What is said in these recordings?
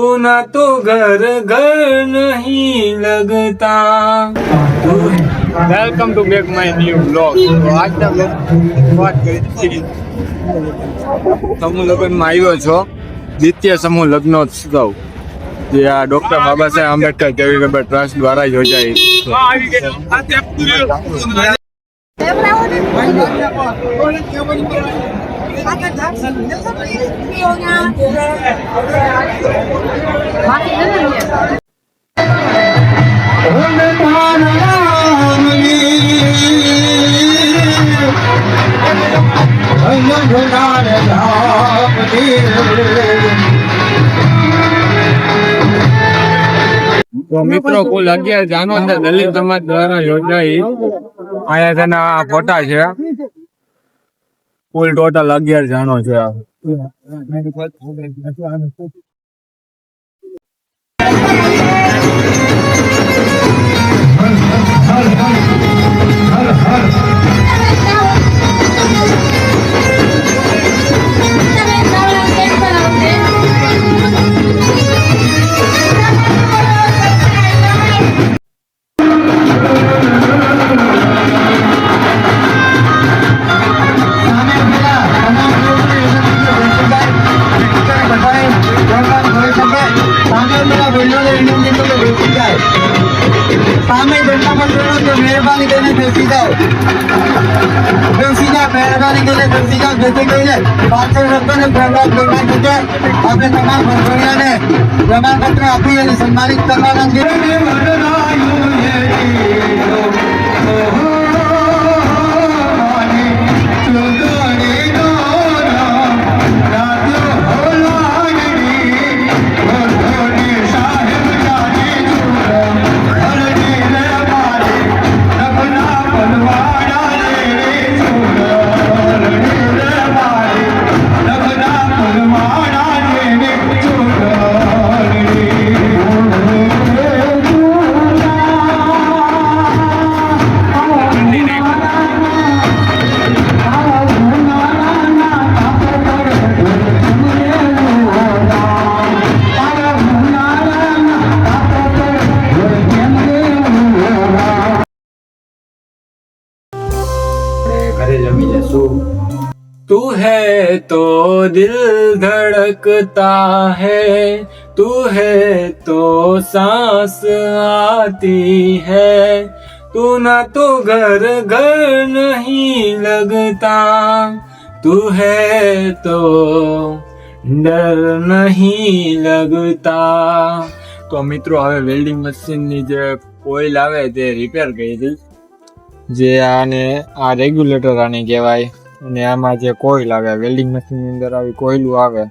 સોના તો ઘર ઘર નહીં લગતા. Welcome to back my new blog તો આજના બ્લોગ વાત કરી સમૂહ લગ્નમાં આવ્યો છો. દ્વિતીય સમૂહ લગ્નોત્સવ. જે આ ડોક્ટર બાબા સાહેબ આંબેડકર કેવી ટ્રસ્ટ દ્વારા યોજાય છે. મિત્રો કુલ અગિયાર જાનો દલિત સમાજ દ્વારા યોજાઈ અહીંયા તેના આ ફોટા છે. કુલ ટોટલ અગિયાર જાનો છે સામે જનતા મંડળનો તો મહેરબાની કરીને બેસી જાઓ. બેસી જાઓ, મહેરબાની કરીને બેસી જાઓ, જેથી કરીને પાછળ લોકોને પ્રભાવ કરવા માટે આપણે તમામ ભંડોળિયાને પ્રમાણપત્ર આપી અને સન્માનિત કરવાના છે तू है तो दिल धड़कता है तू है तो सांस आती है तू ना तो घर घर नहीं लगता तू है तो ડર નહીં લગતા તો મિત્રો હવે વેલ્ડિંગ મશીનની જે કોઇલ આવે તે રિપેર કરી હતી જે આને આ રેગ્યુલેટર આને કહેવાય અને આમાં જે કોઇલ આવે વેલ્ડિંગ મશીનની અંદર આવી કોઇલું આવે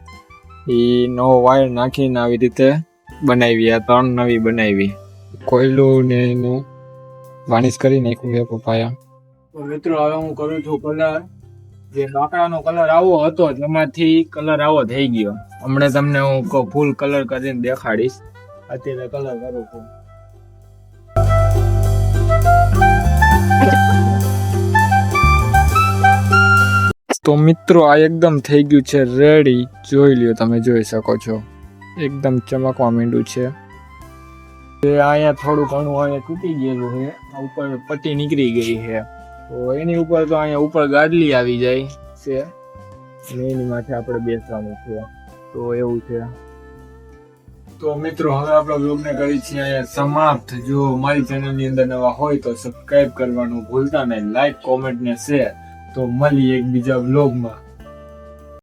એ નવો વાયર નાખીને આવી રીતે બનાવી, આ ત્રણ નવી બનાવી. કોયલું ને એનું વાર્નિશ કરી નાખ્યું છે પપ્પાયા મિત્રો, હવે હું કરું છું કલર જે લાકડાનો કલર આવો હતો તેમાંથી કલર આવો થઈ ગયો. હમણાં તમને હું ફૂલ કલર કરીને દેખાડીશ. અત્યારે કલર કરું છું. તો મિત્રો, આ એકદમ થઈ ગયું છે. રેડી જોઈ લ્યો, તમે જોઈ શકો છો. એકદમ ચમકવા માંડ્યું છે. તે અહીંયા થોડું ઘણું અહીંયા તૂટી ગયેલું છે. ઉપર પટ્ટી નીકળી ગઈ છે. તો એની ઉપર તો અહીંયા ઉપર ગાડલી આવી જાય છે. અને એની માથે આપણે બેસવાનું છે. તો એવું છે. તો મિત્રો, હવે આપણે બ્લોગને કરી છીએ અહીંયા સમાપ્ત. જો મારી ચેનલની અંદર નવા હોય તો સબસ્ક્રાઇબ કરવાનું ભૂલતા નહીં. લાઈક કોમેન્ટ ને શેર તો મળીએ એકબીજા બ્લોગમાં